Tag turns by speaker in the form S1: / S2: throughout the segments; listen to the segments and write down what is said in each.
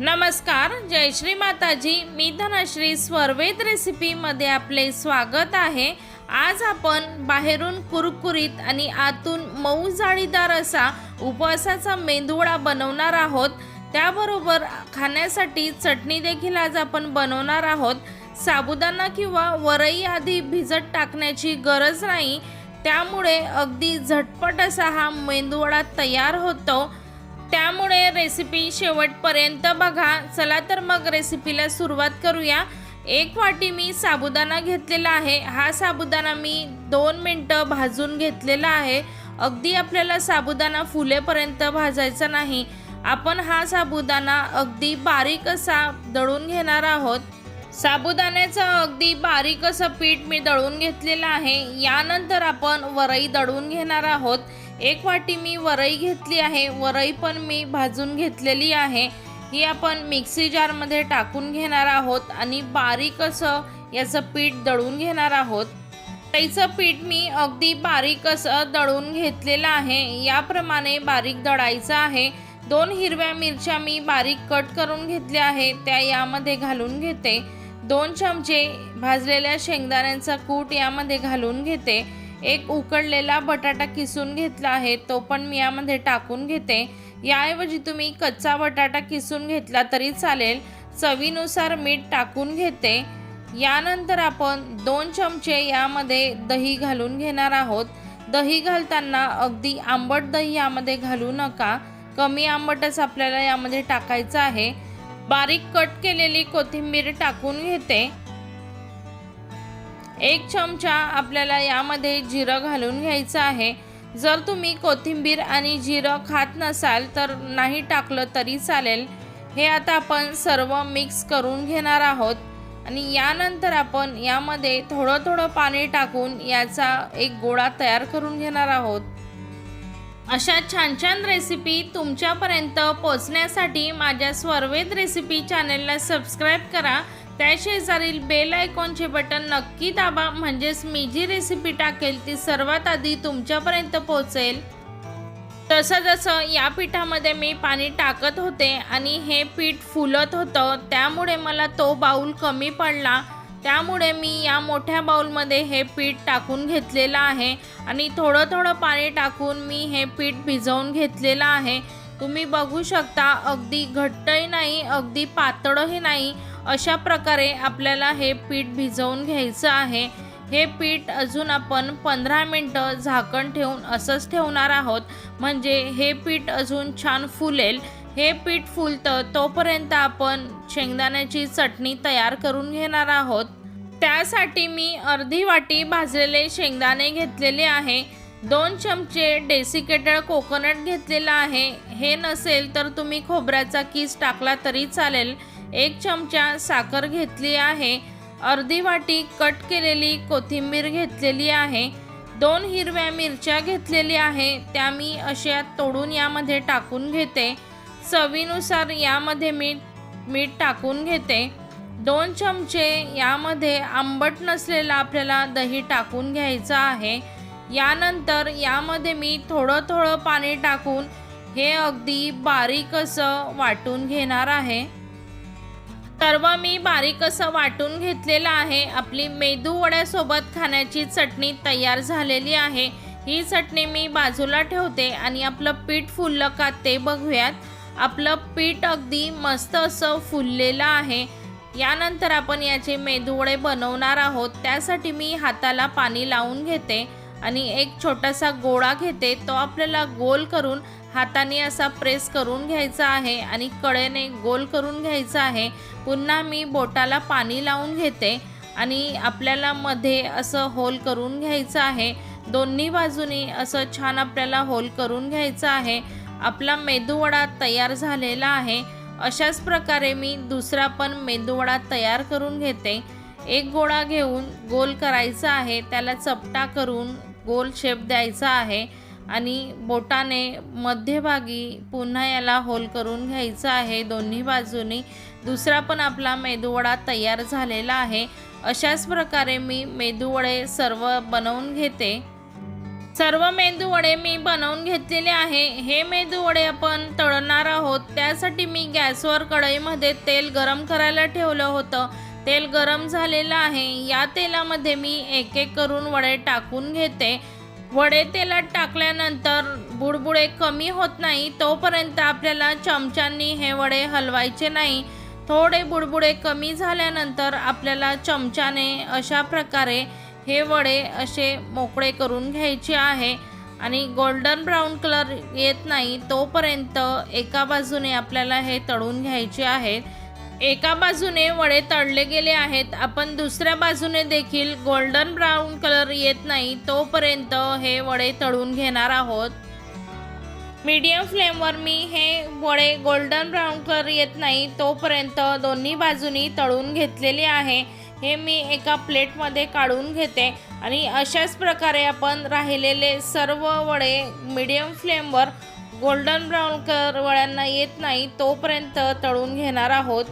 S1: नमस्कार जय श्री माताजी. मी धनश्री स्वरवेद रेसिपीमध्ये आपले स्वागत आहे. आज आपण बाहेरून कुरकुरीत आणि आतून मऊ जाळीदार असा उपवासाचा मेंदूवडा बनवणार आहोत. त्याबरोबर खाण्यासाठी चटणी देखील आज आपण बनवणार आहोत. साबुदाणा किंवा वरई आधी भिजत टाकण्याची गरज नाही. त्यामुळे अगदी झटपट असा हा मेंदूवडा तयार होतो. त्यामुळे रेसिपी शेवटपर्यंत बघा. चला तर मग रेसिपीला सुरुवात करूया. एक वाटी मी साबुदाणा घेतलेला आहे. हा साबुदाणा मी दोन मिनटं भाजून घेतलेला आहे. अगदी आपल्याला साबुदाणा फुलेपर्यंत भाजायचा नाही. आपण हा साबुदाणा अगदी बारीक असा दळून घेणार आहोत. साबुदाण्याचं अगदी बारीक असं पीठ मी दळून घेतलेलं आहे. यानंतर आपण वरई दळून घेणार आहोत. एक वाटी मी वरई घेतली आहे. वरई पण मी भाजून घेतलेली आहे. ही आपण मिक्सी जारमध्ये टाकून घेणार आहोत आणि बारीक असं याचं पीठ दळून घेणार आहोत. वरईचं पीठ मी अगदी बारीक असं दळून घेतलेलं आहे. याप्रमाणे बारीक दळायचं आहे. दोन हिरव्या मिरच्या मी बारीक कट करून घेतल्या आहे त्या यामध्ये घालून घेते. दोन चमचे भाजलेल्या शेंगदाण्यांचा कूट यामध्ये घालून घेते. एक उकडलेला बटाटा किसून घेतला आहे तो पण मी यामध्ये टाकून घेते. याऐवजी तुम्ही कच्चा बटाटा किसून घेतला तरी चालेल. चवीनुसार मीठ टाकून घेते. यानंतर आपण दोन चमचे यामध्ये दही घालून घेणार आहोत. दही घालताना अगदी आंबट दही यामध्ये घालू नका. कमी आंबटच आपल्याला यामध्ये टाकायचं आहे. बारीक कट केलेली कोथिंबीर टाकून घेते. एक चमचा आपल्याला यामध्ये जिरं घालून घ्यायचं आहे. जर तुम्ही कोथिंबीर आणि जिरं खात नसाल तर नाही टाकलं तरी चालेल. हे आता आपण सर्व मिक्स करून घेणार आहोत. आणि यानंतर आपण यामध्ये थोडं थोडं पाणी टाकून याचा एक गोळा तयार करून घेणार आहोत. अशा छान छान रेसिपी तुमच्यापर्यंत पोचण्यासाठी माझ्या स्वरवेद रेसिपी चॅनेलला सबस्क्राईब करा. त्या शेजारील बेल आयकॉनचे बटन नक्की दाबा म्हणजेच मी जी रेसिपी टाकेल ती सर्वात आधी तुमच्यापर्यंत पोहोचेल. तसं जसं या पिठामध्ये मी पाणी टाकत होते आणि हे पीठ फुलत होतं त्यामुळे मला तो बाऊल कमी पडला. त्यामुळे मी या मोठ्या बाऊलमध्ये हे पीठ टाकून घेतलेलं आहे आणि थोडं थोडं पाणी टाकून मी हे पीठ भिजवून घेतलेलं आहे. तुम्ही बघू शकता अगदी घट्टही नाही अगदी पातळही नाही. अशा प्रकारे आपल्याला हे पीठ भिजवून घ्यायचं आहे. हे पीठ अजून आपण पंधरा मिनटं झाकण ठेवून असंच ठेवणार आहोत. म्हणजे हे पीठ अजून छान फुलेल. हे पीठ फुलतं तोपर्यंत आपण शेंगदाण्याची चटणी तयार करून घेणार आहोत. त्यासाठी मी अर्धी वाटी भाजलेले शेंगदाणे घेतलेले आहे. दोन चमचे डेसिकेटेड कोकोनट घेतलेला आहे. हे नसेल तर तुम्ही खोबऱ्याचा कीस टाकला तरी चालेल. एक चमचा साखर घेतली आहे. अर्धी वाटी कट केलेली कोथिंबीर घेतलेली आहे. दोन हिरव्या मिरच्या घेतलेल्या आहे. त्या मी अशा तोडून यामध्ये टाकून घेते. चवीनुसार यामध्ये मीठ मीठ टाकून घेते. दोन चमचे यामध्ये आंबट नसलेला आपल्याला दही टाकून घ्यायचं आहे. यानंतर यामध्ये मी थोडं थोडं पाणी टाकून हे अगदी बारीक असं वाटून घेणार आहे. सर्व मी बारीक असं वाटून घेतलेलं आहे. आपली मेदू वड्यासोबत खाण्याची चटणी तयार झालेली आहे. ही चटणी मी बाजूला ठेवते आणि आपलं पीठ फुललं का ते बघूयात. आपलं पीठ अगदी मस्त असं फुललेलं आहे. यानंतर आपण याचे मेदूवडे बनवणार आहोत. त्यासाठी मी हाताला पाणी लावून घेते. आणि एक छोटासा गोळा घेते तो आपल्याला गोल करून हाताने असा प्रेस करून घ्यायचा आहे आणि कडेने गोल करून घ्यायचा आहे. पुन्हा मी बोटाला पाणी लावून घेते आणि आपल्याला मध्ये असं होल करून घ्यायचं आहे. दोन्ही बाजूनी असं छान आपल्याला होल करून घ्यायचं आहे. आपला मेदूवडा तयार झालेला आहे. अशाच प्रकारे मी दुसरा पण मेदूवडा तयार करून घेते. एक गोळा घेऊन गोल करायचा आहे त्याला चपटा करून गोल शेप द्यायचा आहे आणि बोटाने मध्यभागी पुन्हा याला होल करून घ्यायचा आहे दोन्ही बाजूनी. दुसरा पण आपला मेदूवडा तयार झालेला आहे. अशाच प्रकारे मी मेदूवडे सर्व बनवून घेते. सर्व मेंदूवडे मी बनवून घेतलेले आहे. हे मेंदूवडे आपण तळणार आहोत. त्यासाठी मी गॅसवर कढईमध्ये तेल गरम करायला ठेवलं होतं. तेल गरम झालेलं आहे. या तेलामध्ये मी एक एक करून वडे टाकून घेते. वडे तेलात टाकल्यानंतर बुडबुडे कमी होत नाही तोपर्यंत आपल्याला चमच्यांनी हे वडे हलवायचे नाही. थोडे बुडबुडे कमी झाल्यानंतर आपल्याला चमच्याने अशा प्रकारे हे वडे असे मोकळे करून घ्यायचे आहे आणि गोल्डन ब्राऊन कलर येत नाही तोपर्यंत एका बाजूने आपल्याला हे तळून घ्यायचे आहेत एका बाजूने वडे तळले गेले आहेत. आपण दुसऱ्या बाजूने देखील गोल्डन ब्राऊन कलर येत नाही तोपर्यंत हे वडे तळून घेणार आहोत. मीडियम फ्लेमवर मी हे वडे गोल्डन ब्राऊन कलर येत नाही तोपर्यंत दोन्ही बाजूनी तळून घेतलेले आहे. हे मी एका प्लेटमध्ये काढून घेते आणि अशाच प्रकारे आपण राहिलेले सर्व वडे मीडियम फ्लेमवर गोल्डन ब्राऊन कलर वड्यांना येत नाही तोपर्यंत तळून घेणार आहोत.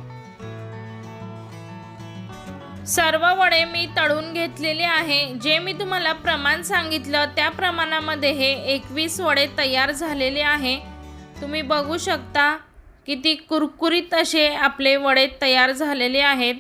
S1: सर्व वडे मी तळून घेतलेले आहे. जे मी तुम्हाला प्रमाण सांगितलं त्या प्रमाणामध्ये हे एकवीस वडे तयार झालेले आहे. तुम्ही बघू शकता किती कुरकुरीत असे आपले वडे तयार झालेले आहेत.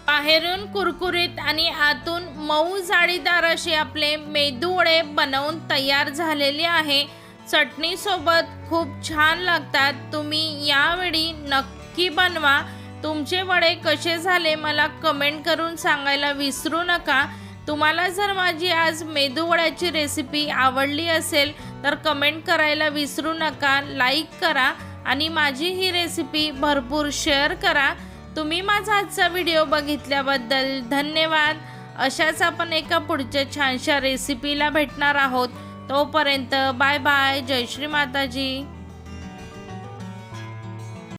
S1: बाहेरून कुरकुरीत आणि आतून मऊ जाळीदार असे आपले मेदू वडे बनवून तयार झालेले आहे. चटणीसोबत खूप छान लागतात. तुम्ही यावेळी नक्की बनवा. तुमचे वडे कसे झाले मला कमेंट करून सांगायला विसरू नका. तुम्हाला जर माझी आज मेदूवड्याची रेसिपी आवडली असेल तर कमेंट करायला विसरू नका. लाईक करा आणि माझी ही रेसिपी भरपूर शेअर करा. तुम्ही माझा आजचा व्हिडिओ बघितल्याबद्दल धन्यवाद. अशाच आपण एका पुढच्या छानशा रेसिपीला भेटणार आहोत. तोपर्यंत बाय बाय जय श्री माताजी.